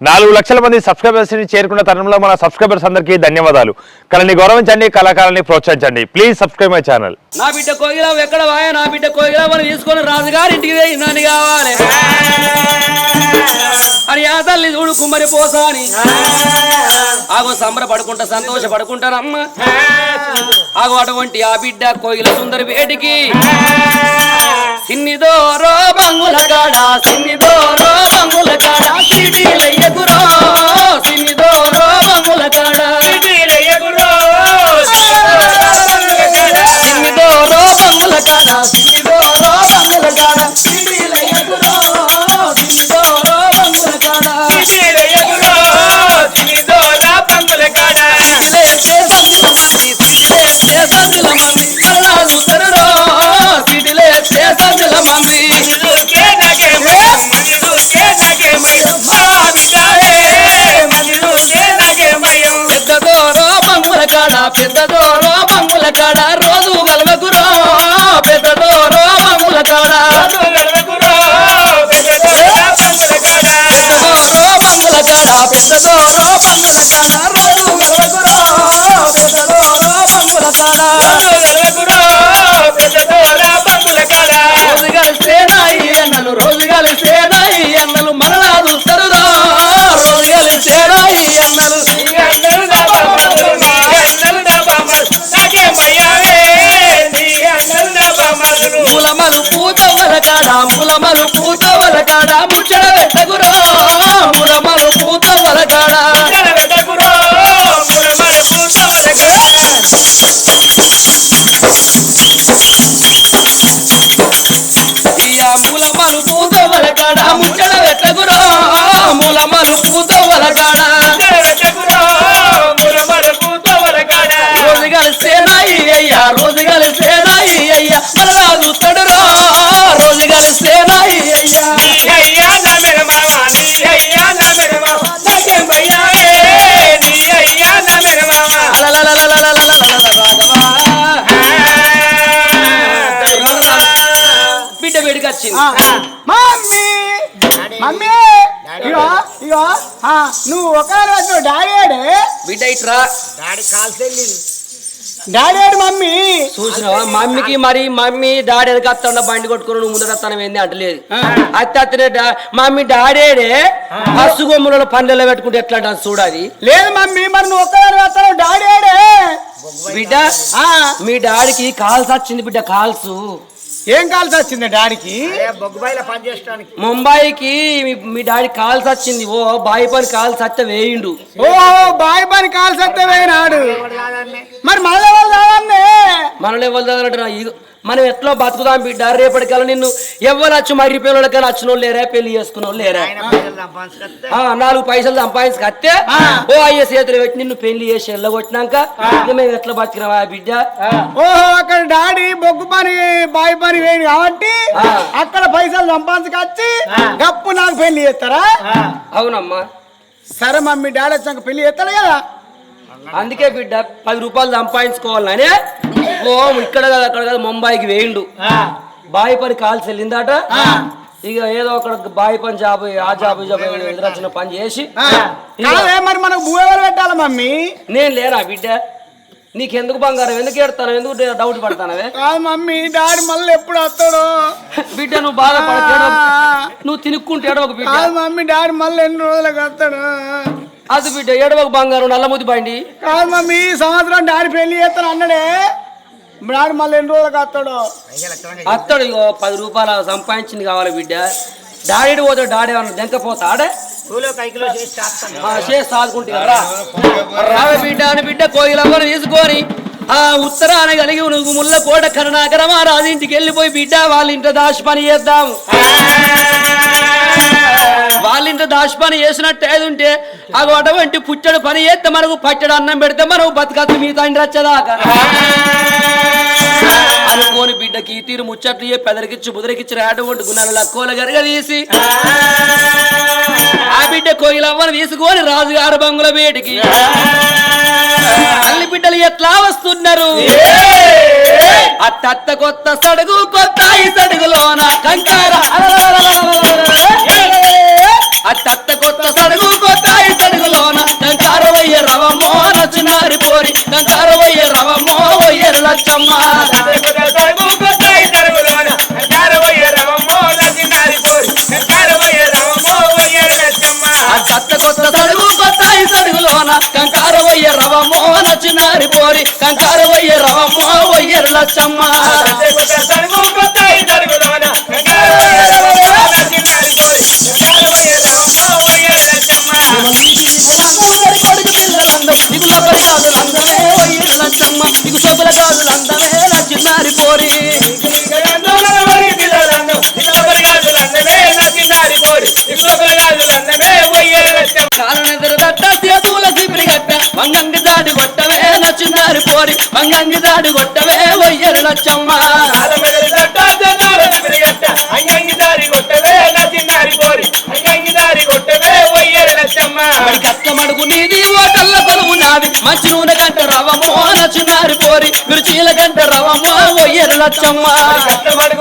నాలుగు లక్షల మంది సబ్స్క్రైబర్స్ని చేరుకున్న తరుణంలో మన సబ్స్క్రైబర్స్ అందరికీ ధన్యవాదాలు. కళని గౌరవించండి కళాకారాన్ని ప్రోత్సహించండి. ప్లీజ్ సబ్స్క్రైబ్ మై ఛానల్ నా బిడ్డ కోగిలావు ఎక్కడ వాయ? నా బిడ్డ కోగిలావు మనం తీసుకొని రాజుగారి ఇంటికి పోయి కావాలి. అని ఆ తల్లి చూడు కుమ్మరి పోసాని. ఆగో సంబర పడుకుంటా సంతోష పడుకుంటానమ్మా ఆగో అటువంటి ఆ బిడ్డ కోయిల సుందరి వేటికి సిన్నిదో రో బంగుల కాడ సిన్నిదో రో బంగుల కాడ సిడిలయ్యకురో బంగుల కాడ పెద్ద వచ్చింది. మమ్మీ! మమ్మీ! ఇగో ఇగో ఆ, నువ్వు ఒక రోజు డాడీ ఏడే? బిడ్డ ఇట్రా. డాడీ ఏడు మమ్మీ? చూసినావా? మమ్మీకి మరి మమ్మీ డాడీ ఎదుగు వస్తాడు బండి కొట్టుకుని నువ్వు ముందర వస్తాను ఏంది అంటలేదు. అత్త అత్తనే మమ్మీ డాడేడే హస్సు గొమ్మలలో పల్లెలో పెట్టుకుంటే ఎట్లా అంటారు చూడాలి లేదు మమ్మీ మరి నువ్వు ఒక రోజు వస్తావు. డాడీ ఏడే? బిడ్డ ఆ, మీ డాడీకి కాల్స్ వచ్చింది బిడ్డ కాల్స్. ఏం కాల్సి వచ్చింది డాడీకి? ముంబైకి మీ- డాడీ కాల్స్ వచ్చింది. ఓ బాయి పని కాల్స్ వస్తే వేయిండు. ఓ బాయ్ పని కాల్సి వస్తే పోయినాడు మరి మళ్ళీ వాళ్ళు కాదన్నే? మనల్ని ఎవరు చదవనంటున్నా ఇగో మనం ఎట్లా బతుకుదాం బిడ్డ? రేపటికల్లా నిన్ను ఎవరు వచ్చి మర్రిపోయిన కానీ వచ్చిన వాళ్ళు లేరా? పెళ్ళి చేసుకున్న వాళ్ళు లేరా? నాలుగు పైసలు సంపాదించి కత్తే ఓ అయ్యే చేతులు పెట్టి నిన్ను పెళ్ళి చేసి వెళ్ళగొట్టినాక మేము ఎట్లా బతికినావా బిడ్డ? ఓహో అక్కడ డాడీ బొగ్గు పని బాయ్ పని వేయడు కాబట్టి. అక్కడ పైసలు సంపాదించుకొచ్చి గప్పు నాకు పెళ్ళి చేస్తారా? అవునమ్మా. సరే మమ్మీ డాడీ వచ్చాక పెళ్ళి చేస్తాడు కదా? అందుకే బిడ్డ పది రూపాయలు సంపాదించుకోవాలని ఓ ఇక్కడ కదా అక్కడ కదా ముంబైకి వేయిండు. బావి పని కాల్సి వెళ్ళిందట. ఇక ఏదో ఒక బావి పని జాబ్ ఆ జాబ్ జాబ్ ఎదురొచ్చిన పని చేసి మరి మనకు భూ ఎవరు పెట్టాలి మమ్మీ? నేను లేరా బిడ్డ? నీకెందుకు బంగారం? ఎందుకు ఎడతాను ఎందుకు డౌట్ పడతానవే? మమ్మీ డాడీ మళ్ళీ ఎప్పుడు వస్తాడు? బిడ్డ నువ్వు బాధపడకు నువ్వు తినుక్కుంటే ఎడవకు బిడ్డ. మమ్మీ డాడీ మళ్ళీ ఎన్ని రోజులకు వస్తాడు? అది బిడ్డ ఎడవకు బంగారం నల్లముద్ది బండి కాదు మమ్మీ ఈ సంవత్సరం డాడీ పెళ్ళి చేస్తాను అన్నాడే. డాడీ మళ్ళీ ఎన్ని రోజులకు వస్తాడు. అత్తడు ఇగో పది రూపాయలు సంపాదించింది కావాలి బిడ్డ. డాడీ పోతే డాడీ ఏమన్నా దెంకపోతాడే ఆ, చేసి సాదుకుంటే రావ బిడ్డ అని బిడ్డ కోయిలమ్మను తీసుకొని ఆ ఉత్తరాన కలిగి నువ్వు ముళ్ళ కోట కరుణాకరమా రాజు ఇంటికి వెళ్ళిపోయి బిడ్డ వాళ్ళ ఇంట దాచి పని చేద్దాం వాళ్ళ ఇంట దాచి పని చేసినట్టు ఏదుంటే అవి అటువంటి పుచ్చడు పని చేస్తే మనకు పచ్చడి అన్నం పెడితే మనం బతకత్తు మీ తండ్రి వచ్చేదాకా. అనుకోని బిడ్డకి ఈ తీరు ముచ్చట్లు చెప్పి పెదరికిచ్చి బుదరికిచ్చి రాటువంటి గుణాలు లక్కోల గరగ తీసి. ఆ బిడ్డ కోయిలవ్వను తీసుకొని రాజుగారు బంగుల బేటికి బిడ్డలు ఎట్లా వస్తున్నారు? అత్త కొత్త సడుగు కొత్త సడుగులోన కంకార అత్త కొత్త సడుగు కొత్త ఈ సడుగులోన కంకారవయ్య రవమో నచ్చినారి పోరి. కంకారవయ్య రవమో వయ్యర లచ్చమ్మ. కొత్త సడుగు కొత్త సడుగులోన కంకారవయ్య రవమో కంకార వయ్య రవమ్మ వయ్యరు లచ్చమ్మ పోరి వంగంగి దాడి కొట్టవే వయ్యరు లచ్చమ్మ. మరి కష్టమడుగు నీది ఓటల్ల కొలువు నాది. మంచి నూనె గంట రవమో నా చిన్నారి పోరి మిర్చీల గంట రవమో వయ్యరు లచ్చమ్మ. మరి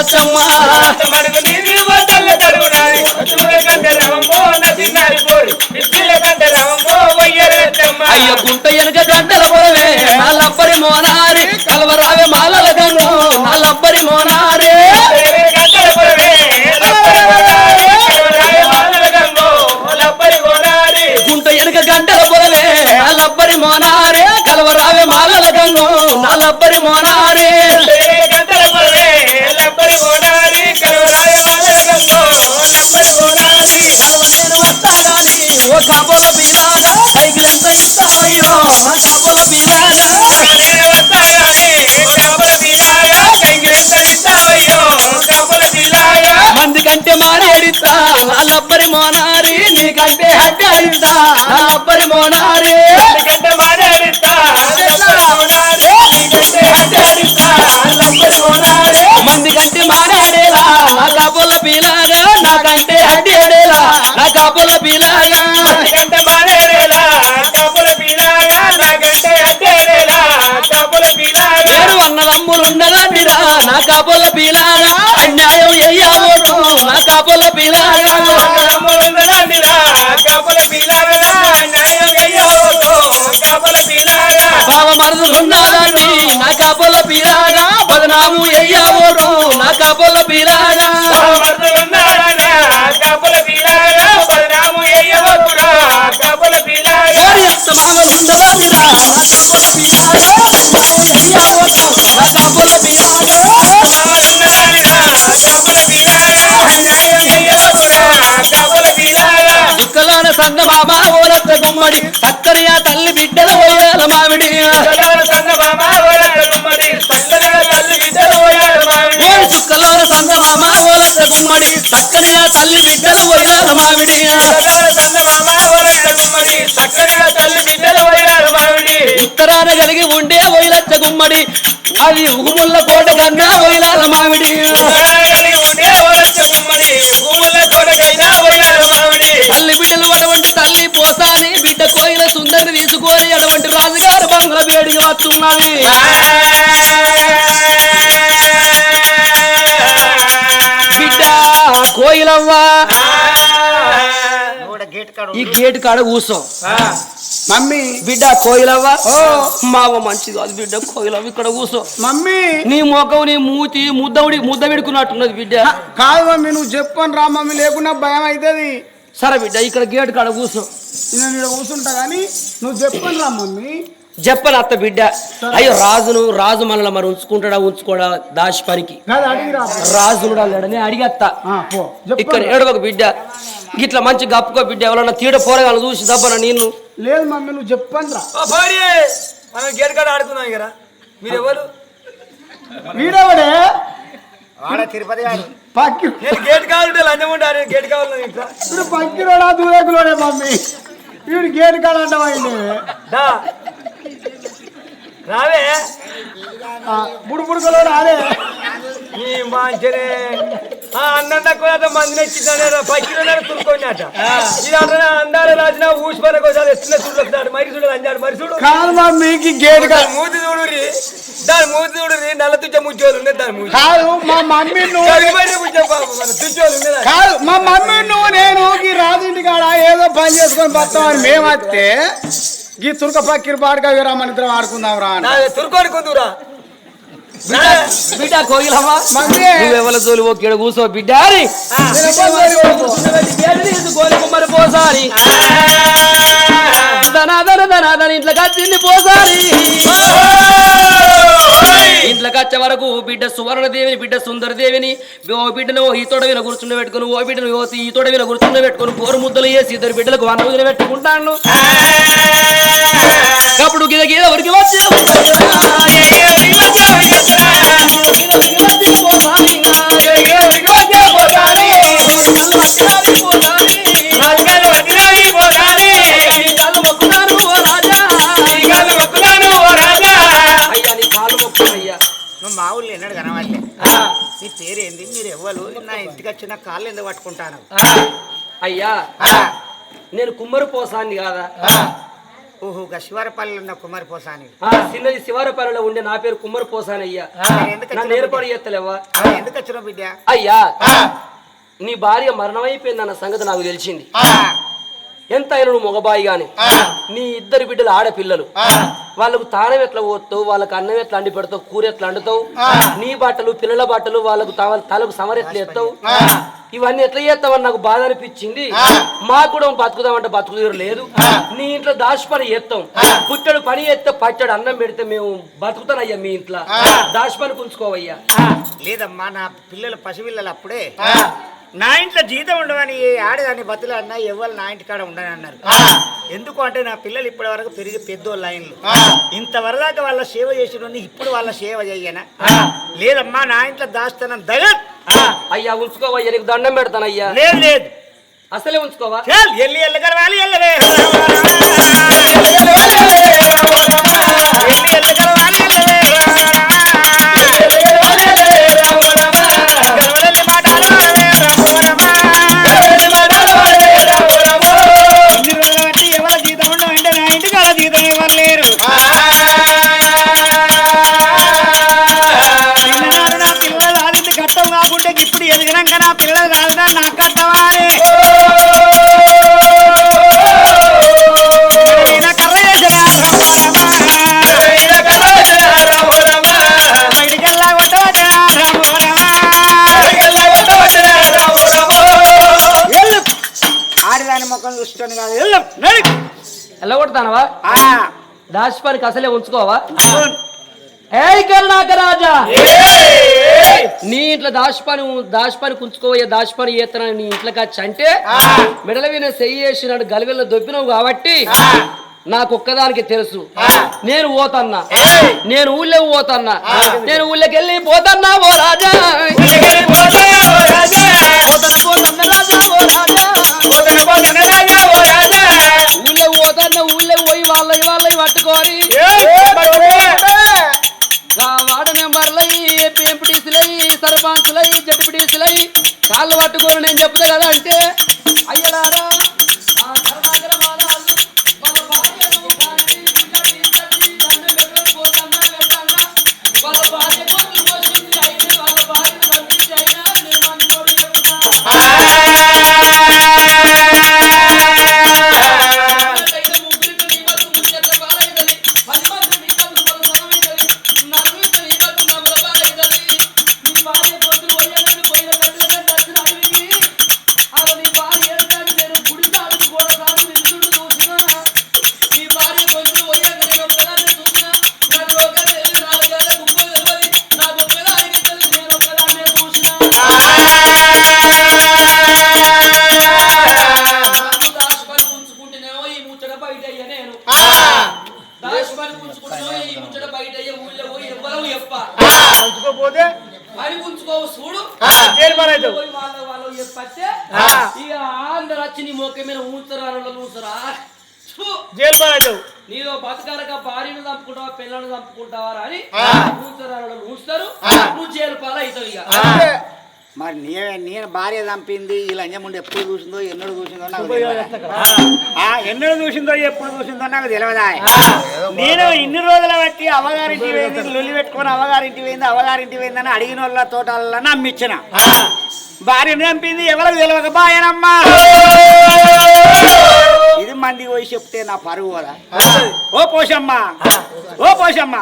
లచ్చమ్మ అయ్య గుంట ఎనక గంటల పోవే నల్లబ్బరి మోనారి కలవరావే మాలల గంగు నల్లబ్బరి మోనారి. గుంట ఎనక గంటల పోవే నల్లబ్బరి మోనారి కలవరావే మాలల గంగు నల్లబ్బరి మోనారి. నల్లబ్బరి మోనారి నీకంటే హడ్డి అడిస్తా నల్లబ్బరి మోనారి బీలాగా బదనాము అయ్యావోటు నా కాబోల బీలాగా చుక్కలోన సంగ మామ ఓరత్త గుమ్మడి సక్కరియా తల్లి ఉత్తరాన కలిగి ఉండే ఓయిలచ్చ గుమ్మడి. అది ఉగుముల్ల కోట కన్నా ఓయిలాల మామిడి. తల్లి బిడ్డలు అటువంటి తల్లి పోసాని బిడ్డ కోయిల సుందరిని తీసుకొని అటువంటి రాజుగారు బంగ్ల వేడిగా వస్తున్నది బిడ్డ కోయిలవ్వా. ఈ గేట్ కాడ కూర్చో. మమ్మీ. బిడ్డ కోయిలవ్వ. మావ మంచిది కాదు బిడ్డ కోయిలవ్వ. ఇక్కడ కూర్చో. మమ్మీ. నీ మొఖం నీ మూతి ముద్దవిడి ముద్ద విడుకున్నట్టున్నది బిడ్డ కాదు మమ్మీ నువ్వు చెప్పని రా మమ్మీ లేకుండా భయం అవుతుంది సరే బిడ్డ ఇక్కడ గేట్ కాడ కూర్చో. నేను ఇక్కడ కూర్చుంటా కానీ నువ్వు చెప్పని రా మమ్మీ. చెప్పను అత్త బిడ్డ. అయ్యో రాజును రాజు మనల్ని మరి ఉంచుకుంటాడా ఉంచుకోడా దాచి పనికి. రాజును లేడని అడిగత్త ఇక్కడ ఏడవక బిడ్డ. గిట్ల మంచి గప్పుకో బిడ్డ. ఎవరన్నా తీడ పోరగాలు చూసి దబ్బన నిన్ను. లేదు మమ్మీ నువ్వు చెప్పని రా మనం గేట్ కాడ ఆడుకున్నాం కదా మీరు ఎవరు వీడవడే ఆడ తిరుపతి గారు పక్కి నేను గేట్ కావాలంటే లంచం గేట్ కావాలి ఇంట్లో. పక్కిరోడా దూరేకులోనే మమ్మీ? వీడు గేట్ కాడ దా. రావే? బుడుబుడుకలో రాలే ఈ మంచినే ఆ అన్నం తక్కువ మంది నచ్చిందనే పచ్చిలో తురుకోండి ఇది అట్లా అందాలు రాసిన ఊసిపోయిన కోసం ఎత్తున్న చూడొస్తాడు మరి చూడదు అంజాడు మరి చూడు. కాదు మమ్మీకి గేట్ కా- దాని మూతి చూడురి దాని మూతి చూడురి నల్ల తుచ్చ ముచ్చోలు ఉన్నాయి దాని మూతి. కాదు మా మమ్మీ నువ్వు. కాదు మా మమ్మీ నువ్వు నేను ఈ రాజుంటి కాడ ఏదో పని చేసుకొని వస్తామని మేము వస్తే ఈ తుర్క పక్కిరి పాడుగా రమ్మని ఇద్దరం ఆడుకుందాం రా అని నా తురుకోని కొందురా బిడ్డ కోయిలమ్మా మమ్మీ నువ్వెవల తోలు ఒక్కడ కూసో బిడ్డ పోసారి ధనాధన ధనాధన ఇంట్లోకి వచ్చింది పోసారి వచ్చే వరకు బిడ్డ సువర్ణ దేవిని బిడ్డ సుందర దేవిని ఓ బిడ్డను ఈ తోడ మీద కూర్చుండ పెట్టుకుని ఓ బిడ్డను ఈ తోడ మీద కూర్చుండ పెట్టుకుని పోరు ముద్దలు వేసి ఇద్దరు బిడ్డలకు వన వదిలి పెట్టుకుంటాను. అప్పుడు గిద గిద ఉరికి వచ్చి వచ్చిన కాళ్ళు ఎందుకు పట్టుకుంటాను? అయ్యా నేను కుమ్మరి పోసాన్ని కాదా ఓహో శివారపల్లి ఉన్న కుమారి పోసాని చిన్నది శివారపల్లిలో ఉండే నా పేరు కుమ్మరి పోసాని అయ్యా ఎందుకు నన్ను ఏర్పాటు చేస్తలేవా ఎందుకు వచ్చిన బిడ్డ? అయ్యా నీ భార్య మరణమైపోయింది అన్న సంగతి నాకు తెలిసింది. ఎంత అయినా నువ్వు మగబాయి గాని. నీ ఇద్దరు బిడ్డలు ఆడపిల్లలు. వాళ్ళకు తాళం ఎట్లా పోతావు? వాళ్ళకి అన్నం ఎట్లా అండి పెడతావు? కూర ఎట్లా అండుతావు నీ బట్టలు పిల్లల బట్టలు వాళ్ళకు తా- తలకు సమర ఎట్లా ఎత్తావు? ఇవన్నీ ఎట్లా చేస్తావని నాకు బాధ అనిపించింది. మాకు కూడా బతుకుదామంటే బతుకుదీరు లేదు. నీ ఇంట్లో దాచి పని ఎత్తాం పుట్టడు పని ఎత్తే పచ్చడు అన్నం పెడితే మేము బతుకుతానయ్యా మీ ఇంట్లో. దాచి పని లేదమ్మా నా పిల్లలు పసిపిల్లలు అప్పుడే. నా ఇంట్లో జీతం ఉండవని ఏ ఆడదాన్ని బతులు అన్నా ఎవరు నా ఇంటి కాడ ఉండని అన్నారు. ఎందుకు అంటే నా పిల్లలు ఇప్పటి వరకు పెరిగి పెద్దోళ్ళు లైన్లు. ఇంతవరదాకా వాళ్ళ సేవ చేసిన ఇప్పుడు వాళ్ళ సేవ చెయ్యనా లేదమ్మా నా ఇంట్లో దాస్తానం దగత్ అయ్యా ఉంచుకోవయ్యా నీకు దండం పెడతానయ్యా. లేదు లేదు. అసలే ఉంచుకోవా? ఎల్లి ఎల్లగలవాలి ఎల్లవే పనికి అసలే ఉంచుకోవా? అవును. ఏయ్ కరుణాక రాజా! నీ ఇంట్లో దాచిపని దాచిపని ఉంచుకోవయ్యా దాచిపని చేస్తానని నీ ఇంట్లోకి వచ్చి అంటే మెడల మీద సెయ్యి వేసినాడు గలివెల్లో దొబ్బినావు కాబట్టి నాకు ఒక్కదానికి తెలుసు. నేను పోతన్నా. నేను ఊళ్ళో పోతన్నా. నేను ఊళ్ళోకి వెళ్ళి పోతన్నా ఓ రాజా! పోతన్న పోతన్న రాజా ఓ రాజా! ఆ వార్డు మెంబర్లై ఎంపీటీసీలై సర్పంచులై జడ్పీటీసీలై కాళ్ళు పట్టుకొని నేను చెప్తా కదా అంటే అయ్యలారా ఇక అందరు వచ్చి నీ మొక్క మీద ఊంచరా. ఊసరా జైలు పని అవుతావు. నీలో బతకరక భార్యను చంపుకుంటావా పిల్లలను చంపుకుంటావా అని కూర్చోరాళ్ళు ఉంచుతారు నువ్వు జైలు పాలు అవుతావు ఇక మరి నే నేను భార్య చంపింది ఈ లంజముండి ఎప్పుడు చూసిందో ఎన్నడు చూసిందో నాకు ఎన్నడు చూసిందో ఎప్పుడు చూసిందో నాకు తెలియదా నేను ఇన్ని రోజుల బట్టి అవగారింటి పోయింది లొల్లి పెట్టుకొని అవగారింటి పోయింది అవగారింటి పోయిందని అడిగిన వాళ్ళ తోటల్లో నమ్మిచ్చిన భార్యను చంపింది ఎవరికి తెలియక బాయనమ్మా. ఇది మందికి పోయి చెప్తే నా పరువు కదా. ఓ పోషమ్మ. ఓ పోషమ్మ.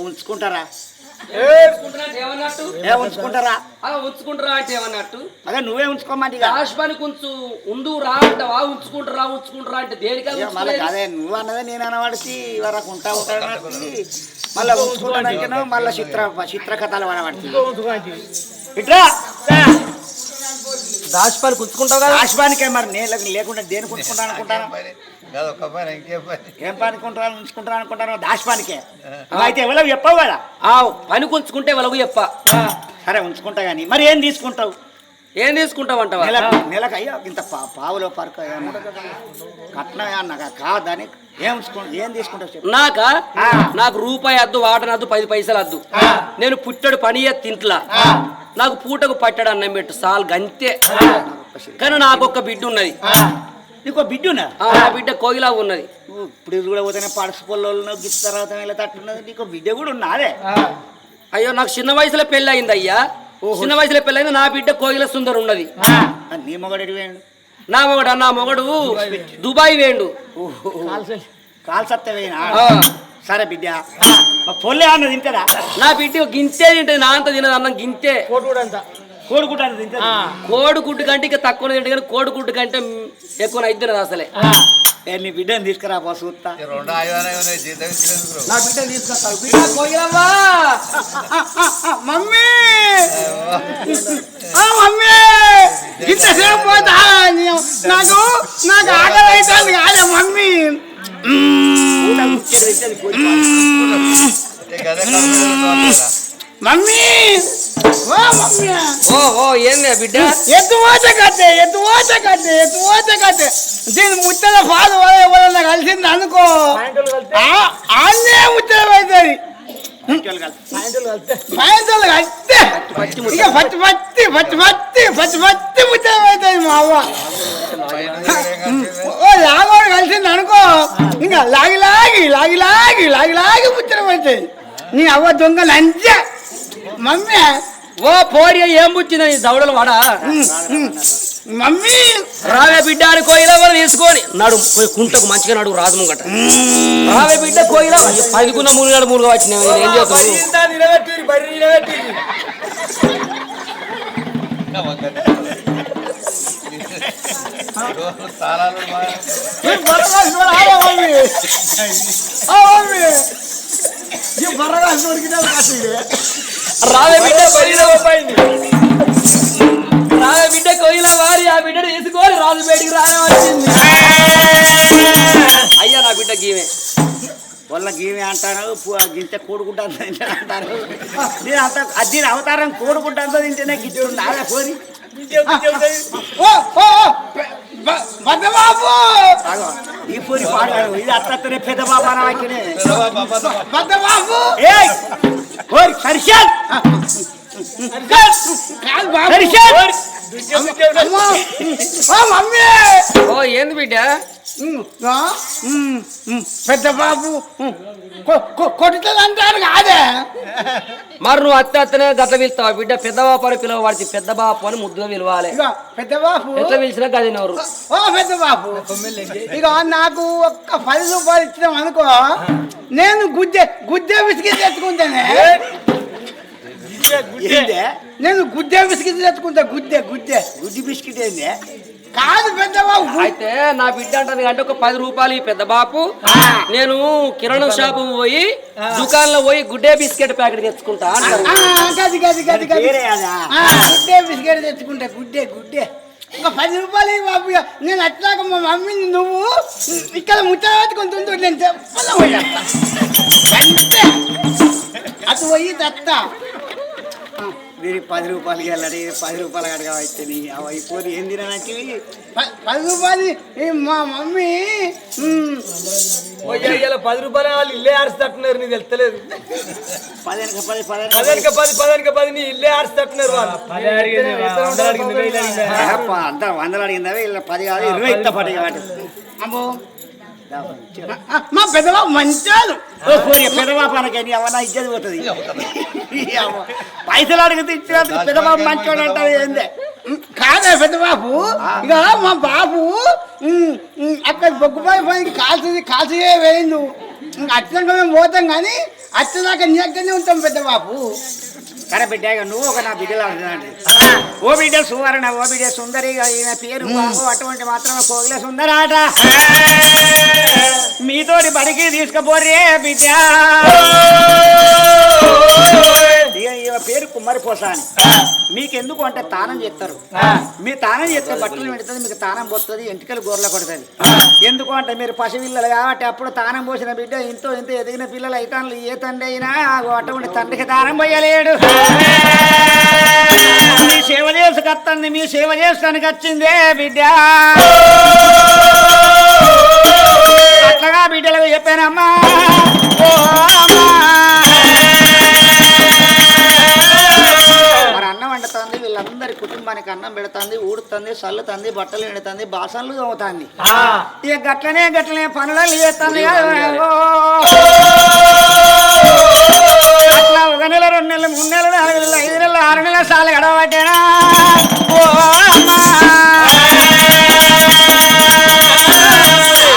ఉంచుకుంటారా? ఏ ఉంచుకుంటారా? అలా ఉంచుకుంటారా అంటే ఏమన్నట్టు? అదే నువ్వే ఉంచుకోమంటే రాష్ట్రానికి ఉంచు ఉండు రా అంటావా ఉంచుకుంటారా ఉంచుకుంటారా అంటే దేనికని మళ్ళీ? అదే నువ్వు అన్నదే నేను అనవాడికి వరకు ఉంటా ఉంటాడు మళ్ళీ ఉంచుకుంటాను మళ్ళీ చిత్ర చిత్ర కథలు పడబడుతుంది ఇట్లా రాష్ట్రానికి ఉంచుకుంటావు కదా? రాష్ట్రానికే మరి నేను లేకుండా దేనికి ఉంచుకుంటాను అనుకుంటాను? అదొక పని ఇంకేం పని? ఏం పనుకుంటాను ఉంచుకుంటాను అనుకుంటాను దాష్పానికే. అయితే ఎవరో చెప్పవు కదా? ఆ పనికి ఉంచుకుంటే వాళ్ళకు చెప్ప. సరే ఉంచుకుంటా కానీ మరి ఏం తీసుకుంటావు? ఏం తీసుకుంటావు అంటావా నెల నెలకు అయ్యో ఇంత పా- పావులో పరకు కట్నం ఏమన్నా కాదని ఏం ఉంచుకుంటా ఏం తీసుకుంటావు చెప్పు. నాక? ఆ. నాకు రూపాయి అద్దు వాటన అద్దు పది పైసలు అద్దు. నేను పుట్టడు పని ఎత్తి ఇంట్లా నాకు పూటకు పట్టడు అన్నం పెట్టు సాల్ గంతే. కానీ నాకు ఒక బిడ్డ ఉన్నది నీకో బిడ్డునా? ఆ, నా బిడ్డ కోయిలా ఉన్నది. ఇప్పుడు ఇది కూడా పోతేనే పడసు పొల్లో గిత్త తర్వాత ఇలా తట్టున్నది నీకు బిడ్డ కూడా ఉన్నాదే? అయ్యో నాకు చిన్న వయసులో పెళ్ళి అయింది అయ్యా చిన్న వయసులో పెళ్ళి అయింది నా బిడ్డ కోయిల సుందర్ ఉన్నది. నీ మొగడి వేయండు నా మొగడు? నా మొగడు దుబాయ్ వేండు కాల్సత్త వేయనా ఆ. సరే బిడ్డ. పొల్లే అన్నది తింటదా నా బిడ్డ గింతే తింటది నా అంత తినదు అన్నం గింతే. కోడుకుంటాను తింటదా కోడి గుడ్డు కంటే ఇంకా తక్కువ తింటే కానీ కోడి గుడ్డు కంటే ఎక్కువ అయితే అసలే. నీ బిడ్డని తీసుకురా పో చూస్తా. నా బిడ్డని బిడ్డ మమ్మీ. ఆ మమ్మీ. ఇంతసేపు పోతా. నాకు నాకు ఆకలి అవుతుంది కాదే మమ్మీ మమ్మీ. ఓ మమ్మీ ఓ ఓ ఏంది బిడ్డ ఎత్తు ఓట కట్టే ఎత్తు ఓట కట్టే ఎత్తు ఓట కట్టే దీని ముచ్చట పాలు ఎవరన్నా కలిసింది అనుకో ఆ- ఆన్నే ముచ్చట అవుతుంది సాయంత్రం కట్టే ఇక పచ్చి పచ్చి పచ్చి పచ్చి పచ్చి పచ్చి ముచ్చట అవుతుంది మా అవ్వ పైన ఏం కలిసింది? ఓ లాగోడు కలిసింది అనుకో ఇంకా లాగి లాగి లాగి లాగి లాగి లాగి ముచ్చట అవుతుంది నీ అవ్వ దొంగ లంచ మమ్మీ. ఓ పోరి ఏం పుచ్చింది నీ దవడలు వాడా? మమ్మీ. రావే బిడ్డ అని కోయిల వాళ్ళు తీసుకొని నడు పోయి కుంటకు మంచిగా నడు రాజము గట్ట రావే బిడ్డ కోయిల పదికున్న మూడు నాడు మూడుగా వచ్చినాయి నేను ఏం చేస్తాను? ఈ బర్రగాసుడు రావే బిడ్డ కోయిల పోయింది. రావే బిడ్డ కోయిల వారి ఆ బిడ్డను తీసుకొని రాజు బయటికి రానే వచ్చింది అయ్యా నా బిడ్డ గీమే. వాళ్ళ గీవి అంటారు గింత కూడుకుంటాను అంటారు. నేను అంత అది దీని అవతారం కూడుకుంటాను తింటేనే గిట్టు నాదే పోరి. ఓ ఓ బద్దబాబు ఆగో, ఈ పోరి పాడాడు ఇది అత్తనే పెద్ద బాబా నాకినే బాబా బద్దబాబు ఓ మమ్మీ ఓ ఏంది బిడ్డ? పెద్ద బాబు కొట్టుతుంది అంటారు కాదే? మరి నువ్వు అత్త అత్తనే గట్ల పిలుస్తావా బిడ్డ? పెద్ద బాపు అని పిలవబడితే పెద్ద బాపు అని ముద్దుగా పిలవాలి. పెద్ద బాబు. ఎట్లా పిలిచినా గది నవ్వరు ఓ పెద్ద బాబు. ఇక నాకు ఒక్క పది రూపాయలు ఇచ్చినాం అనుకో నేను గుజ్జె గుజ్జె బిస్కెట్ తెచ్చుకుంటానే. ఏందే? నేను గుజ్జె బిస్కెట్ తెచ్చుకుంటా గుజ్జె గుజ్జె గుడ్డి బిస్కెట్ ఏందే? కాదు పెద్ద బాబు గు- అయితే నా బిడ్డ అంటాను అంటే ఒక పది రూపాయలు ఈ పెద్ద బాపు నేను కిరాణం షాపు పోయి దుకాణంలో పోయి గుడ్డే బిస్కెట్ ప్యాకెట్ తెచ్చుకుంటా అంటారు. ఆ, గది గది గది గది వేరే అదా ఆ, గుడ్డే బిస్కెట్ తెచ్చుకుంటా గుడ్డే గుడ్డే. ఒక పది రూపాయలు ఇవ్వు బాబు. నేను అట్లాగ మా మమ్మీని నువ్వు ఇక్కడ ముచ్చట పెట్టుకుని తింటూ నేను చెప్పాల పోయేస్తా అంతే అటు పోయి దత్త. దీనికి పది రూపాయలకి వెళ్ళడి పది రూపాయలు కడగా అయితే నీ అవి అయిపోయి ఏం తినడానికి ప- పది రూపాయలు ఈ మా మమ్మీ ఉమ్, పోయి ఇలా పది రూపాయలు వాళ్ళు ఇల్లే ఆడిస్తట్టున్నారు నీకు తెలుస్తలేదు పదిహేను పది పదిహేను పదానిక పది పదానిక పది నీ ఇల్లే ఆడిస్తట్టున్నారు వాళ్ళు అంతా వందలు అడిగిందా వీళ్ళ పది కాదు ఇరవై ఇస్తా పడి వాటి అమ్మో ఆ, మా పెద్దబాబు మంచాలు పెదవాపానికి అవన్నా ఇచ్చేది పోతుంది. పైసలు అడిగితే ఇచ్చినందుకు పెదవాపు మంచోడు అంటారు ఏందే? కాదే పెద్దబాబు ఇక మా బాబు అక్కడ బొగ్గుపాయి పనికి కాల్చింది కాల్చియే వేయిండు? అచ్చినాక మేము పోతాం కానీ వచ్చేదాకా నీ దగ్గరనే ఉంటాం పెద్దబాబు కర బిడ్డ ఇక నువ్వు ఒక నా బిడ్డలు అంటున్నాడు ఓ బిడ్డ సువర్ణ ఓ బిడ్డ సుందరి ఇక ఈయన పేరు అటువంటి మాత్రమే కోగిల సుందరాట. మీతోటి బడికి తీసుకుపోరే బిడ్డ. పేరు కుమ్మరి పోసాని మీకెందుకు అంటే తానం చేస్తారు? మీ తానం చేస్తే బట్టలు పెడుతుంది మీకు తానం పోతుంది ఎంటికలు గోర్ల కొడుతుంది. ఎందుకు అంటే మీరు పసిపిల్లలు కాబట్టి అప్పుడు తానం పోసిన బిడ్డ ఇంతో ఇంత ఎదిగిన పిల్లలు అయితే ఏ తండ్రి అయినా అటువంటి తండ్రికి తానం పోయలేడు. సేవ చేసుకొస్తుంది మీ సేవ చేస్తానికి వచ్చిందే బిడ్డ. అట్లగా బిడ్డలకు చెప్పానమ్మా. వండుతుంది వీళ్ళందరి కుటుంబానికి అన్నం పెడుతుంది ఊడుతుంది చల్లుతుంది బట్టలు ఎండుతుంది బాసనలు తోముతుంది. ఇక గట్లనే గట్లనే పనులు చేస్తుంది. ఒక నెల రెండు నెలలు మూడు నెలలు నాలుగు నెలలు ఐదు నెలలు ఆరు నెలలు సార్లు గడవబట్టేనా? ఓ అమ్మా.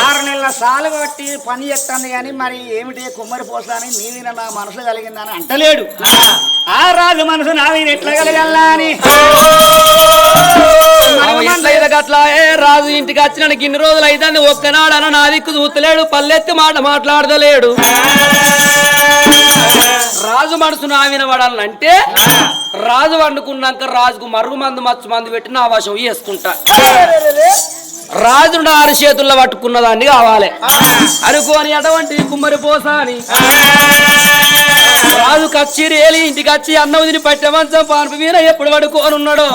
ఆరు నెలల సాలు కొట్టి పని చేస్తాను కానీ మరి ఏమిటి? కుమ్మరి పోసాని నీవిన నా మనసు కలిగిందని అంటలేడు. ఆ రాజు మనసు నా మీద ఎట్లా కలగల్లా అని. ఎట్లా ఏ రాజు ఇంటికి వచ్చిన ఇన్ని రోజులు అయితే ఒక్కనాడన నా దిక్కు చూస్తలేడు. పల్లెత్తి మాట మాట్లాడదలేడు రాజు మనసు నా వినబడాలంటే రాజు వండుకున్నాక రాజుకు మరుగు మందు మచ్చు మందు పెట్టి నా వశం వేసుకుంటా. రాజు నా ఆరు చేతుల్లో పట్టుకున్న దాన్ని కావాలి. అనుకోని అటువంటి కుమ్మరి పోసాని. రాజు కచ్చిరి ఏలి ఇంటికి వచ్చి అన్నం తిని పట్టె మంచం పాన్పు మీద ఎప్పుడు పడుకోనున్నాడు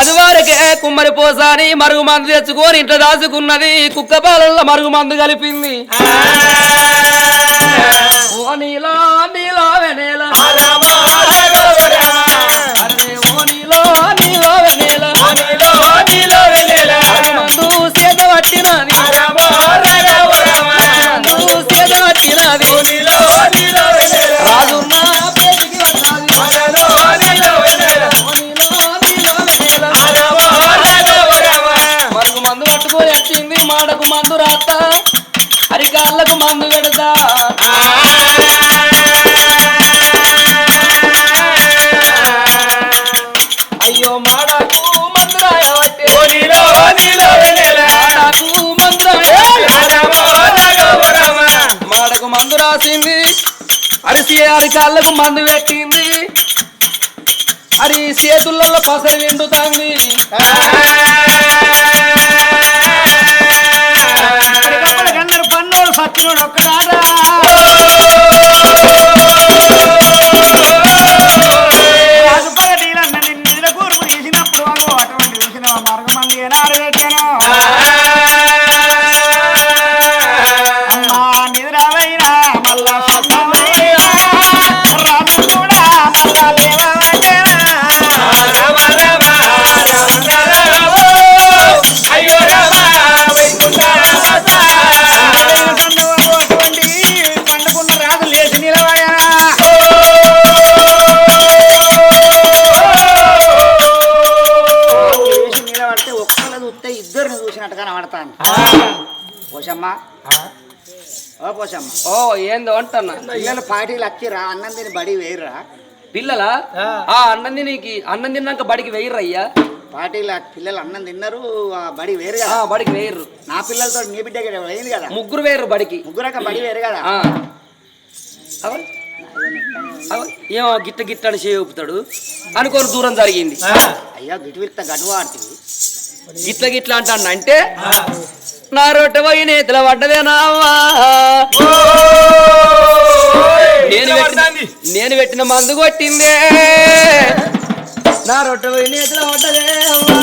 అది వారికే కుమ్మరి పోసాని మరుగు మందు తెచ్చుకొని ఇంట్లో దాచుకున్నది. కుక్క పాలల్లో మరుగు మందు కలిపింది. ఓ నీలో నీలో వెనేల అరికాళ్ళకు మందు కనబడతాను. పోషమ్మ. ఓ పోషమ్మ. ఓ ఏందో అంటున్నా. పిల్లలు పార్టీలు వచ్చిరా అన్నం తిని బడి వేయరా పిల్లలా? ఆ. అన్నం తినికి అన్నం తిన్నాక బడికి వేయరయ్యా పార్టీలు పిల్లలు అన్నం తిన్నారు ఆ బడి వేరు కదా. బడికి వేయరు నా పిల్లలతో నీ బిడ్డ వేయింది కదా. ముగ్గురు వేయరు బడికి. ముగ్గురక బడి వేరు కదా? ఏమో గిట్ట గిట్ట అని చేపుతాడు అనుకోని దూరం జరిగింది. అయ్యా గిటు విత్త గడువు ఆడుతుంది గిట్ల గిట్ల అంటాడు అంటే నా రొట్టె పోయి నేతల పడ్డదే నావా. నేను పెట్టిన నేను పెట్టిన మందు కొట్టిందే. నా రొట్టె పోయి నేతిలో పడ్డదే అమ్మా